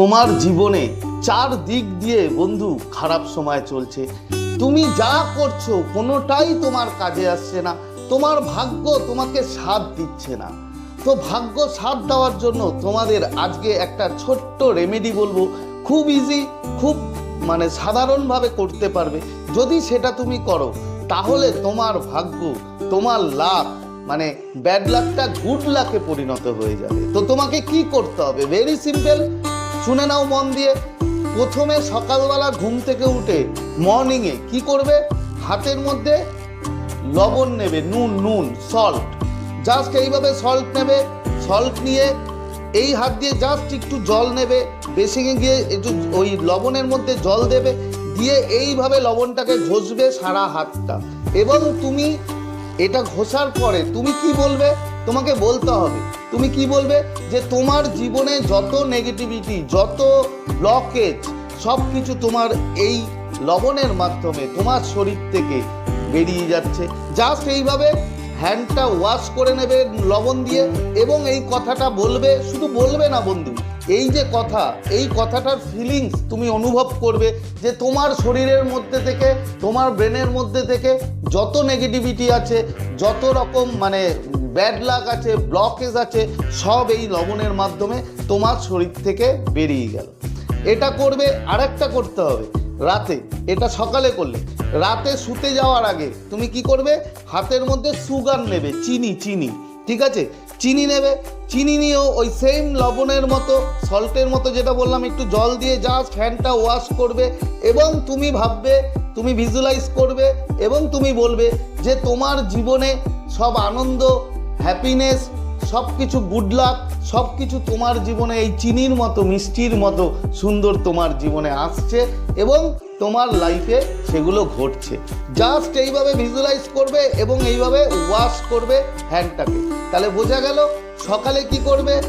তোমার জীবনে চার দিক দিয়ে বন্ধু খারাপ সময় চলছে। তুমি যা করছ কোনোটাই তোমার কাজে আসছে না। তোমার ভাগ্য তোমাকে সাথ দিচ্ছে না। তো ভাগ্য সাথ দেওয়ার জন্য তোমাদের আজকে একটা ছোট্ট রেমেডি বলব। খুব ইজি খুব মানে সাধারণভাবে করতে পারবে। যদি সেটা তুমি করো, তাহলে তোমার ভাগ্য, তোমার লাভ মানে ব্যাড লাকটা গুড লাকে পরিণত হয়ে যাবে। তো তোমাকে কি করতে হবে? ভেরি সিম্পল শুনে নাও মন দিয়ে। প্রথমে সকালবেলা ঘুম থেকে উঠে মর্নিংয়ে কি করবে? হাতের মধ্যে লবণ নেবে, নুন নুন সল্ট জাস্ট এইভাবে সল্ট নেবে সল্ট নিয়ে এই হাত দিয়ে জাস্ট একটু জল নেবে। বেসিংয়ে গিয়ে একটু ওই লবণের মধ্যে জল দেবে। দিয়ে এইভাবে লবণটাকে ঘষবে সারা হাতটা। এবং তুমি এটা ঘোষার পরে তুমি কি বলবে? তোমাকে বলতে হবে। তুমি কি বলবে? যে তোমার জীবনে যত নেগেটিভিটি যত ব্লকেজ সব কিছু তোমার এই লবণের মাধ্যমে তোমার শরীর থেকে বেরিয়ে যাচ্ছে। জাস্ট এইভাবে হ্যান্ডটা ওয়াশ করে নেবে লবণ দিয়ে এবং এই কথাটা বলবে। শুধু বলবে না বন্ধু এই যে কথা, এই কথাটার ফিলিংস তুমি অনুভব করবে যে তোমার শরীরের মধ্যে থেকে, তোমার ব্রেনের মধ্যে থেকে যত নেগেটিভিটি আছে, যত রকম মানে ব্যাড লাক আছে ব্লকেজ আছে, সব এই লবণের মাধ্যমে তোমার শরীর থেকে বেরিয়ে গেল। এটা করবে, আরেকটা করতে হবে। রাতে, এটা সকালে করলে। রাতে শুতে যাওয়ার আগে তুমি কি করবে? হাতের মধ্যে সুগার নেবে, চিনি চিনি, ঠিক আছে? চিনি নেবে। চিনি নিয়েও ওই সেম লবণের মতো সল্টের মতো যেটা বললাম, একটু জল দিয়ে জাস্ট ফ্যানটা ওয়াশ করবে এবং তুমি ভাববে, তুমি ভিজুয়ালাইজ করবে এবং তুমি বলবে যে তোমার জীবনে সব আনন্দ হ্যাপিনেস সব কিছু গুড লাক সব কিছু তোমার জীবনে এই চিনির মতো, মিষ্টির মতো সুন্দর তোমার জীবনে আসছে এবং তোমার লাইফে সেগুলো ঘটছে। জাস্ট এইভাবে ভিজুয়ালাইজ করবে এবং এইভাবে ওয়াশ করবে হ্যান্ডটাকে তাহলে বোঝা গেল সকালে কি করবে?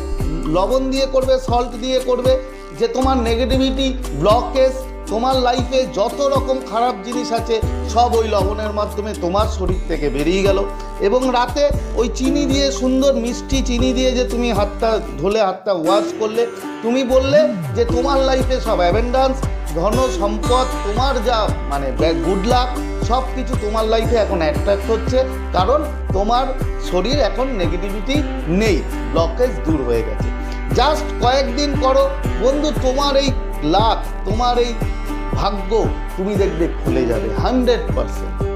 লবণ দিয়ে করবে সল্ট দিয়ে করবে। যে তোমার নেগেটিভিটি ব্লকেজ তোমার লাইফে যত রকম খারাপ জিনিস আছে, সব ওই লবণের মাধ্যমে তোমার শরীর থেকে বেরিয়ে গেল। এবং রাতে ওই চিনি দিয়ে সুন্দর মিষ্টি চিনি দিয়ে যে তুমি হাতটা ধুলে, হাতটা ওয়াশ করলে, তুমি বললে যে তোমার লাইফে সব অ্যাভেন্ডান্স ধন সম্পদ, তোমার যা মানে গুড লাক সব কিছু তোমার লাইফে এখন অ্যাট্রাক্ট হচ্ছে। কারণ তোমার শরীর এখন নেগেটিভিটি নেই ব্লকেজ দূর হয়ে গেছে। জাস্ট কয়েকদিন করো। বন্ধু, তোমার এই লাক তোমার এই ভাগ্য তুমি দেখবে খুলে যাবে হান্ড্রেড পারসেন্ট